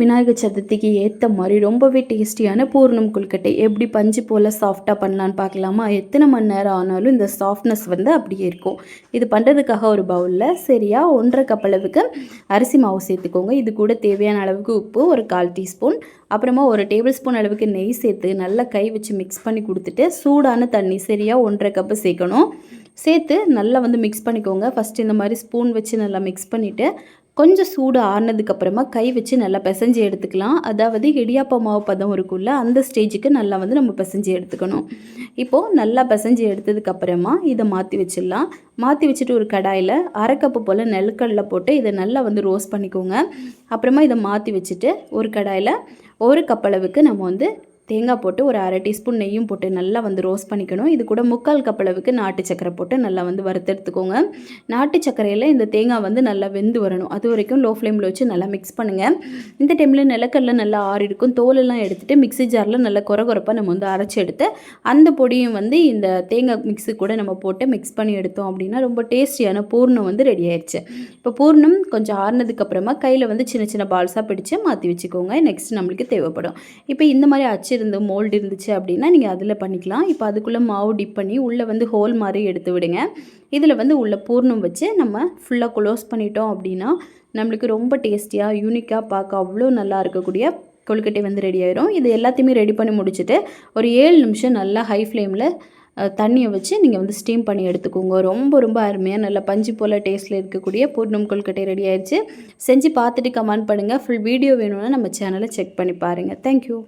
விநாயகர் சதுர்த்திக்கு ஏற்ற மாதிரி ரொம்பவே டேஸ்டியான பூர்ணம் கொழுக்கட்டை எப்படி பஞ்சு போல் சாஃப்டாக பண்ணலான்னு பார்க்கலாமா? எத்தனை மணி நேரம் ஆனாலும் இந்த சாஃப்ட்னஸ் வந்து அப்படியே இருக்கும். இது பண்ணுறதுக்காக ஒரு பவுலில் சரியாக ஒன்றரை கப் அளவுக்கு அரிசி மாவு சேர்த்துக்கோங்க. இது கூட தேவையான அளவுக்கு உப்பு ஒரு கால் டீஸ்பூன் அப்புறமா ஒரு டேபிள் ஸ்பூன் அளவுக்கு நெய் சேர்த்து நல்லா கை வச்சு மிக்ஸ் பண்ணி கொடுத்துட்டு சூடான தண்ணி சரியாக ஒன்றரை கப்பு சேர்க்கணும். சேர்த்து நல்லா வந்து மிக்ஸ் பண்ணிக்கோங்க. ஃபஸ்ட்டு இந்த மாதிரி ஸ்பூன் வச்சு நல்லா மிக்ஸ் பண்ணிவிட்டு கொஞ்சம் சூடு ஆறுனதுக்கப்புறமா கை வச்சு நல்லா பிசைஞ்சு எடுத்துக்கலாம். அதாவது இடியாப்ப மாவு பதம் இருக்குல்ல அந்த ஸ்டேஜுக்கு நல்லா வந்து நம்ம பிசைஞ்சு எடுத்துக்கணும். இப்போது நல்லா பிசைஞ்சு எடுத்ததுக்கப்புறமா இதை மாற்றி வச்சிடலாம். மாற்றி வச்சுட்டு ஒரு கடாயில் அரை கப்பு போல் நெல்கடல போட்டு இதை நல்லா வந்து ரோஸ்ட் பண்ணிக்கோங்க. அப்புறமா இதை மாற்றி வச்சுட்டு ஒரு கடாயில் ஒரு கப்பளவுக்கு நம்ம வந்து தேங்காய் போட்டு ஒரு அரை டீஸ்பூன் நெய்யும் போட்டு நல்லா வந்து ரோஸ்ட் பண்ணிக்கணும். இது கூட முக்கால் கப் அளவுக்கு நாட்டு சக்கரை போட்டு நல்லா வந்து வறுத்தெடுத்துக்கோங்க. நாட்டு சக்கரையில் இந்த தேங்காய் வந்து நல்லா வெந்து வரணும். அது வரைக்கும் லோ ஃப்ளேமில் வச்சு நல்லா மிக்ஸ் பண்ணுங்கள் இந்த டைமில் நிலக்கடல நல்லா ஆறி இருக்கும். தோலெல்லாம் எடுத்துகிட்டு மிக்ஸி ஜாரில் நல்லா குறகுறப்பாக நம்ம வந்து அரைச்சி எடுத்து அந்த பொடியும் வந்து இந்த தேங்காய் மிக்ஸு கூட நம்ம போட்டு மிக்ஸ் பண்ணி எடுத்தோம் அப்படின்னா ரொம்ப டேஸ்டியான பூர்ணம் வந்து ரெடி ஆயிடுச்சு. இப்போ பூர்ணம் கொஞ்சம் ஆறுனதுக்கப்புறமா கையில் வந்து சின்ன சின்ன பால்ஸாக பிடிச்சு மாற்றி வச்சுக்கோங்க. நெக்ஸ்ட் நம்மளுக்கு தேவைப்படும். இப்போ இந்த மாதிரி அச்சு இருந்து மோல்டு இருந்துச்சு அப்படின்னா நீங்கள் அதில் பண்ணிக்கலாம். இப்போ அதுக்குள்ளே மாவு டிப் பண்ணி உள்ளே வந்து ஹோல் மாதிரி எடுத்து விடுங்க. இதில் வந்து உள்ளே பூர்ணம் வச்சு நம்ம ஃபுல்லாக க்ளோஸ் பண்ணிட்டோம் அப்படின்னா நம்மளுக்கு ரொம்ப டேஸ்டியாக யூனிக்காக பார்க்க அவ்வளோ நல்லா இருக்கக்கூடிய கொழுக்கட்டை வந்து ரெடி ஆயிரும். இது எல்லாத்தையுமே ரெடி பண்ணி முடிச்சுட்டு ஒரு ஏழு நிமிஷம் நல்லா ஹை ஃப்ளேமில் தண்ணியை வச்சு நீங்கள் வந்து ஸ்டீம் பண்ணி எடுத்துக்கோங்க. ரொம்ப ரொம்ப அருமையாக நல்ல பஞ்சு போல் டேஸ்ட்டில் இருக்கக்கூடிய பூர்ணம் கொழுக்கட்டை ரெடி ஆயிடுச்சு செஞ்சு பார்த்துட்டு கமெண்ட் பண்ணுங்கள் ஃபுல் வீடியோ வேணும்னா நம்ம சேனலை செக் பண்ணி பாருங்கள் தேங்க்யூ